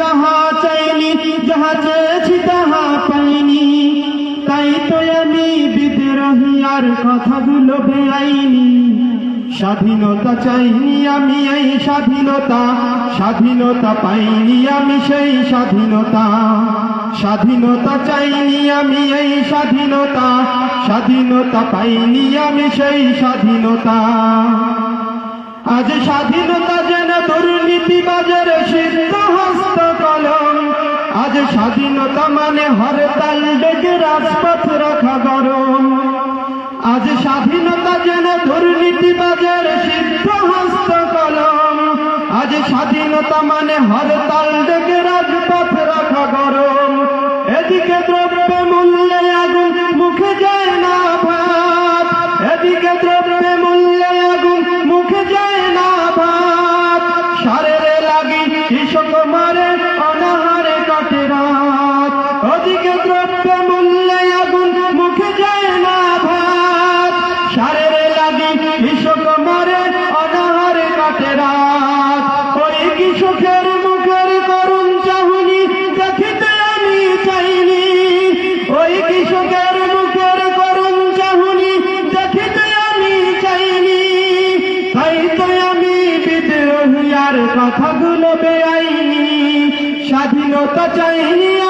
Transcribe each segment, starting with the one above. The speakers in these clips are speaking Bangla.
তাহা যাহা চেয়েছি তাহা পাইনি। তাই তো আমি আর কথাগুলো বেআইনি। স্বাধীনতা চাইনি আমি এই স্বাধীনতা স্বাধীনতা পাইনি আমি সেই স্বাধীনতা। স্বাধীনতা চাইনি আমি এই স্বাধীনতা স্বাধীনতা পাইনি আমি সেই স্বাধীনতা। আজ স্বাধীনতা যেন দুর্নীতিবাজের সিদ্ধ স্বাধীনতা মানে হরতাল ডেকে রাজপথ রাখা গরম। আজ স্বাধীনতা যেন দুর্নীতি বাজার সিদ্ধ হস্ত কলম। আজ স্বাধীনতা মানে হরতাল ডেকে রাজপথ রাখা গরম। ওদিকে দ্রব্য মূল্যে আগুন মুখে যায় না ভাত অনাহারে কাটে রাত ওই কৃষকের মুখের করুণ চাহুনি দেখিতে আমি চাইনি ওই কৃষকের মুখের করুণ চাহুনি দেখিতে আমি চাইনি তাই আমি বিদ্রোহী আর কথাগুলো বেআইনি, স্বাধীনতা চাইনি আমি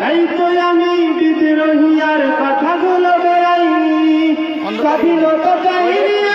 তাই তো আমি বিদ্রোহী আর কথাগুলো স্বাধীনতা চাইনি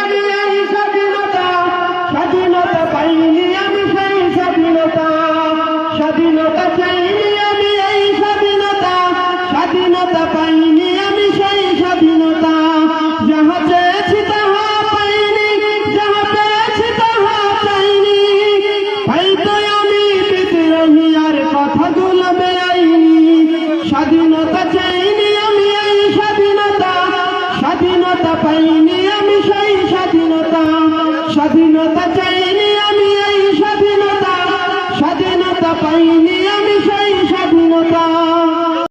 欢迎你。